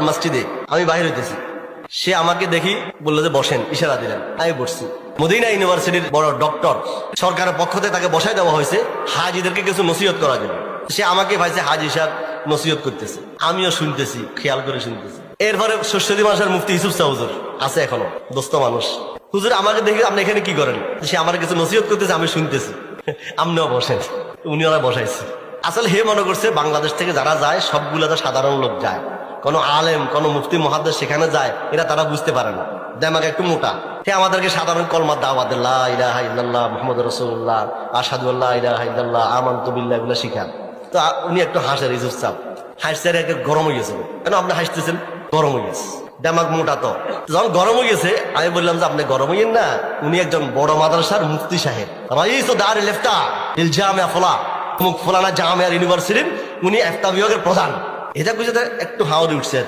মসজিদে আমি বাইরে হইতেছি। সে আমাকে দেখি, বলল যে বসেন, ইশারা দিলেন। আমি বসছি। মদিনা ইউনিভার্সিটির বড় ডক্টর, সরকারের পক্ষ থেকে তাকে বসাই দেওয়া হয়েছে, হাজিদেরকে কিছু নসিহত করার জন্য। সে আমাকে ভাইছে হাজি সাহেব নসিহত করতেছে। আমিও শুনতেছি, খেয়াল করে শুনতেছি। এরপরে সরস্বতী মাসের মুফতি ইসুফ সাহুজুর আছে এখনও, দোস্ত মানুষ। হুজুর, আমাকে দেখে আপনি এখানে কি করেন? সে আমার কিছু নসিহত করতেছে, আমি শুনতেছি। আপনিও বসেন উনি ওরা বসাইছে। আসলে হে মনে করছে, বাংলাদেশ থেকে যারা যায়, সবগুলো তো সাধারণ লোক যায়। কোনো আলেম, কোনো মুফতি মহাদ্দেশ সেখানে যায়, এরা তারা বুঝতে পারে না। দেমাগ একটু মোটা। হে আমাদেরকে সাধারণ কলমার দাওয়াত ইলাহা ইল্লাল্লাহ মুহাম্মদ রাসূলুল্লাহ, আশহাদু আল্লা ইলাহা ইল্লাল্লাহ, আমানতু বিল্লাহ এগুলো শিখান তো উনি একটু হাসের ইউসুফ সাহেব হাসছে একে গরম হয়ে গেছে। কেন আপনি হাসতেছেন? গরম হয়ে গেছে। দেমাগ মোটা তো। যখন গরম হয়ে গেছে, আমি বললাম যে, আপনি গরম হইয়েন না। উনি একজন বড় মাদ্রাসার মুফতি সাহেব। রাইস ও দার লেফটা ইল জামিয়া ফলা মুখ ফলানা জামিয়ার ইউনিভার্সিটির উনি একটা বিভাগের প্রধান। এটা বুঝে একটু হাওড়ে উঠছে